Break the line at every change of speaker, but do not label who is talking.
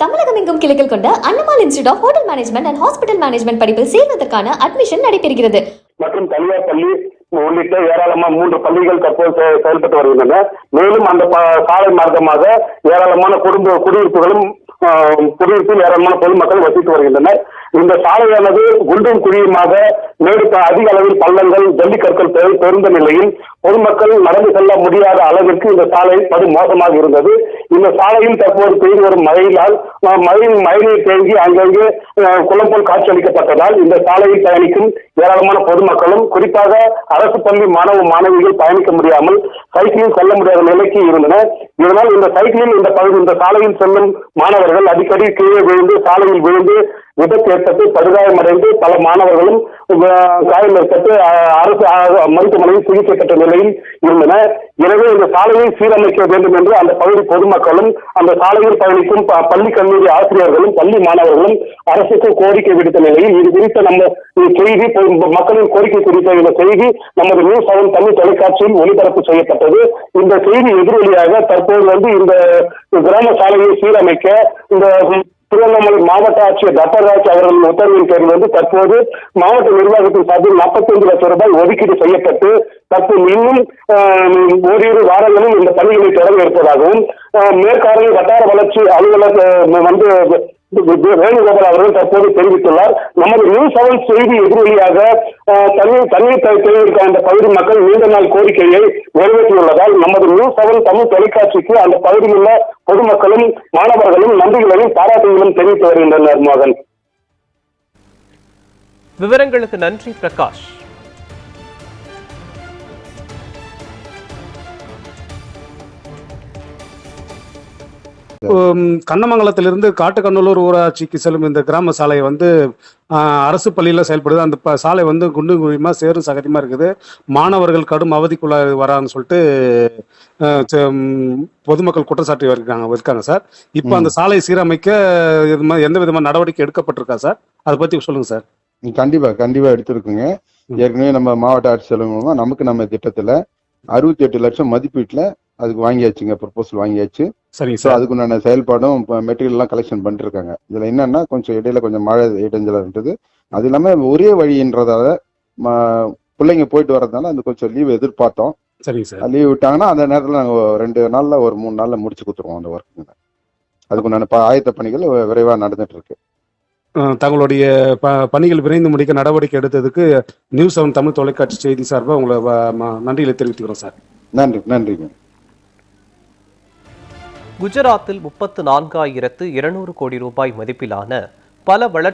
தமிழகம் எங்கும் கிளைகள் கொண்ட அண்ணமால் institute of hotel management and hospital management படிப்பில் சேர்வதற்கான அட்மிஷன் நடைபெறுகிறது.
மற்றும் தனியார் பள்ளி உள்ளிட்ட ஏராளமான மூன்று பள்ளிகள் தற்போது செயல்பட்டு வருகின்றன. மேலும் அந்த சாலை மார்க்கமாக ஏராளமான குடும்ப குடியிருப்புகளும் ஆஹ், குடியிருப்பில் ஏராளமான பொதுமக்கள் வசித்து வருகின்றனர். இந்த சாலையானது குண்டும் குழியுமாக மேடு அதிக அளவில் பள்ளங்கள் ஜல்லிக்கற்கள் பெருந்த நிலையில் பொதுமக்கள் நடந்து செல்ல முடியாத அளவிற்கு இந்த சாலை படு மோசமாக இருந்தது. இந்த சாலையில் தற்போது பெய்து வரும் மழையினால் மழையின் மழைநீர் தேங்கி அங்கங்கே குளம் போல் காட்சியளிக்கப்பட்டதால் இந்த சாலையில் பயணிக்கும் ஏராளமான பொதுமக்களும் குறிப்பாக அரசு பள்ளி மாணவ மாணவிகள் பயணிக்க முடியாமல் சைக்கிளில் செல்ல முடியாத நிலைக்கு இருந்தனர். இதனால் இந்த சைக்கிளில் இந்த பகுதி இந்த சாலையில் செல்லும் மாணவர்கள் அடிக்கடி கீழே விழுந்து சாலையில் விழுந்து விபத்து ஏற்பட்டு படுகாயமடைந்து பல மாணவர்களும் காயம் ஏற்பட்டு அரசு மருத்துவமனையில் சிகிச்சை பெற்ற நிலையில் இருந்தன எனவே இந்த சாலையை சீரமைக்க வேண்டும் என்று அந்த பகுதி பொதுமக்களும் அந்த சாலையில் பயணிக்கும் ப- பள்ளி கல்லூரி ஆசிரியர்களும் பள்ளி மாணவர்களும் அரசுக்கு கோரிக்கை விடுத்த நிலையில் இது குறித்த நம்ம செய்தி மக்களின் கோரிக்கை குறித்த இந்த செய்தி நமது நியூஸ் செவன் தமிழ் தொலைக்காட்சியில் ஒளிபரப்பு செய்யப்பட்டது. இந்த செய்தி எதிரொலியாக தற்போது வந்து இந்த கிராம சாலையை சீரமைக்க இந்த திருவண்ணாமலை மாவட்ட ஆட்சியர் தத்தராஜ் அவர்களின் உத்தரவின் பேரில் வந்து தற்போது மாவட்ட நிர்வாகத்தின் சார்பில் 45 லட்சம் ரூபாய் ஒதுக்கீடு செய்யப்பட்டு தற்போது இன்னும் ஓரிரு வாரங்களில் இந்த பணிகளை தொடங்க இருப்பதாகவும் மேற்காரணி வட்டார வளர்ச்சி அலுவலர் வந்து வேணுகோபால் அவர்கள் தற்போது தெரிவித்துள்ளார். நமது நியூஸ் செவன் செய்தி எதிரொலியாக தண்ணீர் தண்ணீர் தேவையிருக்க அந்த பகுதி மக்கள் நீண்ட நாள் கோரிக்கையை நிறைவேற்றியுள்ளதால் நமது நியூஸ் செவன் தமிழ் தொலைக்காட்சிக்கு அந்த பகுதியில் உள்ள பொதுமக்களும் மாணவர்களும் நன்றிகளையும் பாராட்டுகளும் தெரிவித்து வருகின்றனர் மோகன்.
விவரங்களுக்கு நன்றி பிரகாஷ்.
கண்ணமங்கலத்திலிருந்து காட்டுக்கண்ணூர் ஊராட்சிக்கு செல்லும் இந்த கிராம சாலை வந்து அரசு பள்ளியில் செயல்படுது. அந்த சாலை வந்து குண்டு குழியுமா சேரும் சகதியமா இருக்குது. மாணவர்கள் கடும் அவதிக்குள்ள வரான்னு சொல்லிட்டு பொதுமக்கள் குற்றச்சாட்டு இருக்காங்க இருக்காங்க சார். இப்போ அந்த சாலை சீரமைக்க இது மாதிரி எந்த விதமான நடவடிக்கை எடுக்கப்பட்டிருக்கா சார்? அதை பத்தி சொல்லுங்க சார்.
ம், கண்டிப்பா கண்டிப்பா எடுத்திருக்குங்க. ஏற்கனவே நம்ம மாவட்ட ஆட்சியர் மூலமா நமக்கு நம்ம திட்டத்துல அறுபத்தி எட்டு லட்சம் மதிப்பீட்டுல அதுக்கு வாங்கியாச்சுங்க ப்ரொபோசல் வாங்கியாச்சு.
சரிங்க சார்.
அதுக்குண்டான செயல்பாடும் மெட்டீரியல் எல்லாம் கலெக்ஷன் பண்ணிட்டு இருக்காங்க இதுல என்னன்னா கொஞ்சம் இடையில கொஞ்சம் மழை இடைஞ்சலா இருந்தது அது இல்லாம ஒரே வழின்றதால பிள்ளைங்க போயிட்டு வர்றதுனால அந்த கொஞ்சம் லீவ் எதிர்பார்த்தோம்.
சரிங்க சார்.
லீவ் விட்டாங்கன்னா அந்த நேரத்துல நாங்க ரெண்டு நாள்ல ஒரு மூணு நாள்ல முடிச்சு கொடுத்துருவோம் அந்த ஒர்க்குங்க அதுக்குண்டான ஆயத்த பணிகள் விரைவா நடந்துட்டு இருக்கு
தங்களுடைய ப பணிகள் விரைந்து முடிக்க நடவடிக்கை எடுத்ததுக்கு நியூஸ் செவன் தமிழ் தொலைக்காட்சி செய்தி சார்பாக உங்களை நன்றிகளை தெரிவித்துக்கிறோம் சார்.
நன்றி நன்றிங்க.
குஜராத்தில் முப்பத்து நான்காயிரத்து இருநூறு கோடி ரூபாய் மதிப்பிலான பல வளர்ச்சி